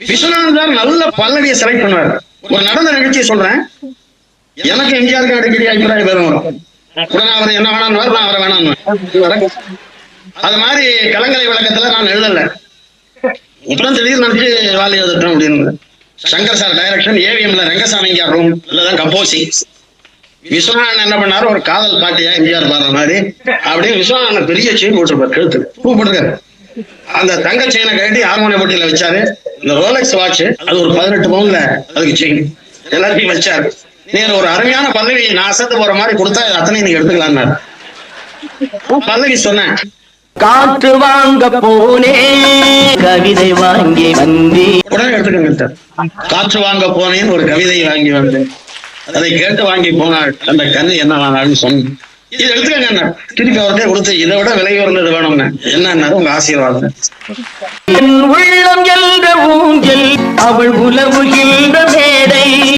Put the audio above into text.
Viswanathan sir நல்ல பல்லவியை select பண்ணுவார். ஒரு நடந்த நிகழ்ச்சியை சொல்றேன். எனக்கு எம்ஜிஆருக்கு அடிக்கடி அபிப்பிராய பேரும் வரும். உடனே அவர் என்ன வேணான்னு நான் அவரை வேணான்னு அது மாதிரி கலங்கரை விளக்கத்துல நான் எழுதல. உடனே திடீர்னு நினைச்சு வாலி எழுதட்டும் அப்படின்னு. சங்கர் சார் டைரக்ஷன் ஏவிஎம்ல ரங்கசாமிங்க ரூம் இல்லதான் கம்போசிங் விஸ்வநாதன் என்ன பண்ணாரு ஒரு காதல் பாட்டியா எம்ஜிஆர் பாடுற மாதிரி அப்படியே விஸ்வநாதன் பெரிய செயின் போட்டிருப்பார் கழுத்து பூ போட்டிருக்காரு அந்த தங்க செயினை கட்டி ஹார்மோனிய போட்டியில வச்சாரு. இந்த ரோலெக்ஸ் வாட்ச் அது ஒரு பதினெட்டு பவுன்ல அதுக்கு செயின் எல்லாத்தையும் வச்சாரு. நீங்க ஒரு அருமையான பல்லவி நான் அசத்து போற மாதிரி கொடுத்தா அத்தனை நீங்க எடுத்துக்கலாம்னாரு. பல்லவி சொன்னேன். காற்று வாங்க போனே கவிதை வாங்கி வந்தே. உடனே எடுத்துக்கங்க காற்று வாங்க போனேன்னு ஒரு கவிதை வாங்கி வந்தேன். அதை கேட்டு வாங்கி போனாள் அந்த கண்ணு என்ன வேணாலும் சொன்னேன். இது எடுத்துக்கங்க என்ன திருப்பி அவர்கிட்ட கொடுத்து இதை விட விலை உயர்ந்தது வேணும்னு. உங்க ஆசீர்வாதம். என் உள்ளம் என்ற ஊஞ்சல் அவள் உலவுகின்ற